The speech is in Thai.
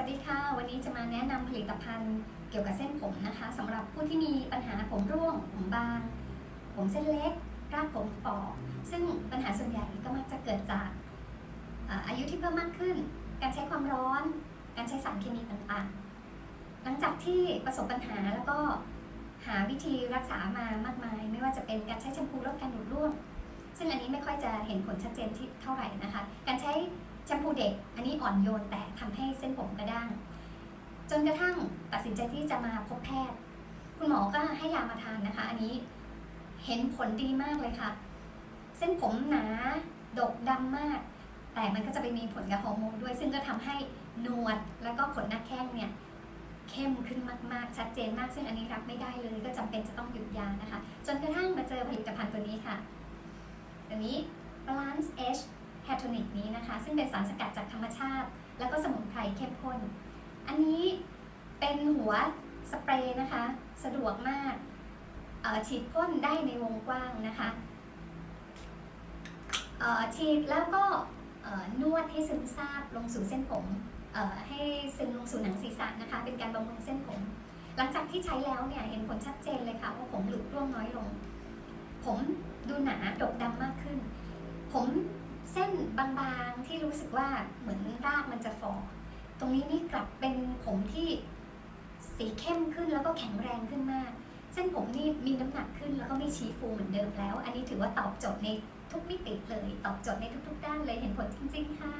วัสดีค่ะ วันนี้จะมาแนะนำผลิตภัณฑ์เกี่ยวกับเส้นผมนะคะสำหรับผู้ที่มีปัญหาผมร่วง ผมบาง ผมเส้นเล็ก รากผมฝ่อซึ่งปัญหาส่วนใหญ่ก็มักจะเกิดจากอายุที่เพิ่มมากขึ้น การใช้ความร้อน การใช้สารเคมีต่างๆ หลังจากที่ประสบปัญหาแล้วก็หาวิธีรักษามามากมาย ไม่ว่าจะเป็นการใช้แชมพูลดการดูดร่วง ซึ่งอันนี้ไม่ค่อยจะเห็นผลชัดเจนที่เท่าไหร่นะคะ การใช้ แชมพูเด็ก อันนี้อ่อนโยนแต่ทำให้เส้นผมกระด้าง จนกระทั่งตัดสินใจที่จะมาพบแพทย์ คุณหมอก็ให้ยามาทานนะคะ อันนี้เห็นผลดีมากเลยค่ะ เส้นผมหนา ดกดำมาก แต่มันก็จะไปมีผลกับฮอร์โมนด้วย ซึ่งก็ทำให้หนวดแล้วก็ขนหน้าแข้งเนี่ยเข้มขึ้นมาก ๆ ชัดเจนมาก ซึ่งอันนี้รับไม่ได้เลย ก็จำเป็นจะต้องหยุดยานะคะ จนกระทั่งมาเจอผลิตภัณฑ์ตัวนี้ค่ะ ตัวนี้ Balance Edge h a t o n i c นี้นะคะ ซึ่งเป็นสารสกัดจากธรรมชาติ แล้วก็สมุนไพรเข้มข้น อันนี้เป็นหัวสเปรย์นะคะ สะดวกมากฉีดพ่นได้ในวงกว้างนะคะฉีดแล้วก็นวดให้ซึมซาบลงสู่เส้นผมให้ซึมลงสู่หนังศีรษะนะคะ เป็นการบำรุงเส้นผม หลังจากที่ใช้แล้วเนี่ยเห็นผลชัดเจนเลยค่ะว่าผมหลุดร่วงน้อยลง ผมดูหนาดกดำมาก บางๆ ที่รู้สึกว่าเหมือนรากมันจะฟอตรงนี้นี่กลับเป็นผมที่สีเข้มขึ้นแล้วก็แข็งแรงขึ้นมาก เส้นผมนี่มีน้ำหนักขึ้นแล้วก็ไม่ชี้ฟูเหมือนเดิมแล้ว อันนี้ถือว่าตอบโจทย์ในทุกมิติเลย ตอบโจทย์ในทุกๆ ด้านเลยเห็นผลจริง ๆ ค่ะ